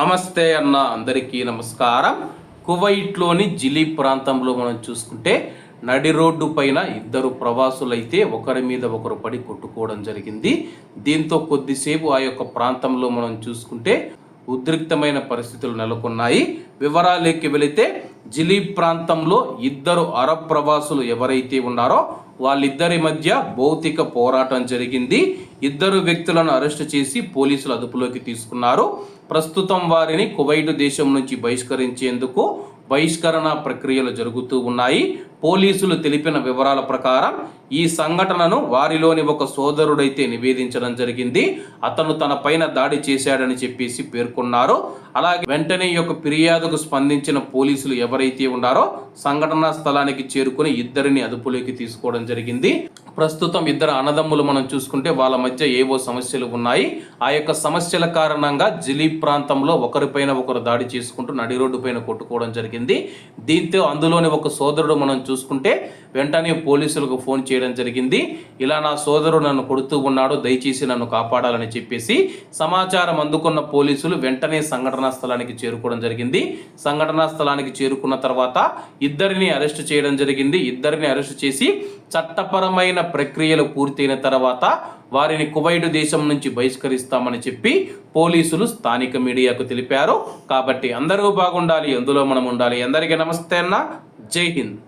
నమస్తే అన్న అందరికీ నమస్కారం. కువైట్లోని జిలీ ప్రాంతంలో మనం చూసుకుంటే నడి రోడ్డు పైన ఇద్దరు ప్రవాసులైతే ఒకరి మీద ఒకరు పడి కొట్టుకోవడం జరిగింది. దీంతో కొద్దిసేపు ఆ యొక్క ప్రాంతంలో మనం చూసుకుంటే ఉద్రిక్తమైన పరిస్థితులు నెలకొన్నాయి. వివరాలకి వెళితే జిలీ ప్రాంతంలో ఇద్దరు అరబ్ ప్రవాసులు ఎవరైతే ఉన్నారో వాళ్ళిద్దరి మధ్య భౌతిక పోరాటం జరిగింది. ఇద్దరు వ్యక్తులను అరెస్ట్ చేసి పోలీసులు అదుపులోకి తీసుకున్నారు. ప్రస్తుతం వారిని కువైట్ దేశం నుంచి బహిష్కరించేందుకు బహిష్కరణ ప్రక్రియలు జరుగుతూ ఉన్నాయి. పోలీసులు తెలిపిన వివరాల ప్రకారం ఈ సంఘటనను వారిలోని ఒక సోదరుడైతే నివేదించడం జరిగింది. అతను తన పైన దాడి చేశాడని చెప్పేసి పేర్కొన్నారు. అలాగే వెంటనే ఈ యొక్క ఫిర్యాదుకు స్పందించిన పోలీసులు ఎవరైతే ఉన్నారో సంఘటనా స్థలానికి చేరుకుని ఇద్దరిని అదుపులోకి తీసుకోవడం జరిగింది. ప్రస్తుతం ఇద్దరు అన్నదమ్ములు మనం చూసుకుంటే వాళ్ళ మధ్య ఏవో సమస్యలు ఉన్నాయి. ఆ యొక్క సమస్యల కారణంగా జిలీ ప్రాంతంలో ఒకరిపైన ఒకరు దాడి చేసుకుంటూ నడి రోడ్డు పైన కొట్టుకోవడం జరిగింది. దీంతో అందులోని ఒక సోదరుడు మనం చూసుకుంటే వెంటనే పోలీసులకు ఫోన్ చేయడం జరిగింది. ఇలా నా సోదరుడు నన్ను కొడుతూ ఉన్నాడు దయచేసి నన్ను కాపాడాలని చెప్పేసి సమాచారం అందుకున్న పోలీసులు వెంటనే సంఘటనా స్థలానికి చేరుకోవడం జరిగింది. సంఘటనా స్థలానికి చేరుకున్న తర్వాత ఇద్దరిని అరెస్ట్ చేయడం జరిగింది. ఇద్దరిని అరెస్ట్ చేసి చట్టపరమైన ప్రక్రియలు పూర్తయిన తర్వాత వారిని కువైట్ దేశం నుంచి బహిష్కరిస్తామని చెప్పి పోలీసులు స్థానిక మీడియాకు తెలిపారు. కాబట్టి అందరూ బాగుండాలి అందులో మనం ఉండాలి. అందరికీ నమస్తే అన్న. జై హింద్.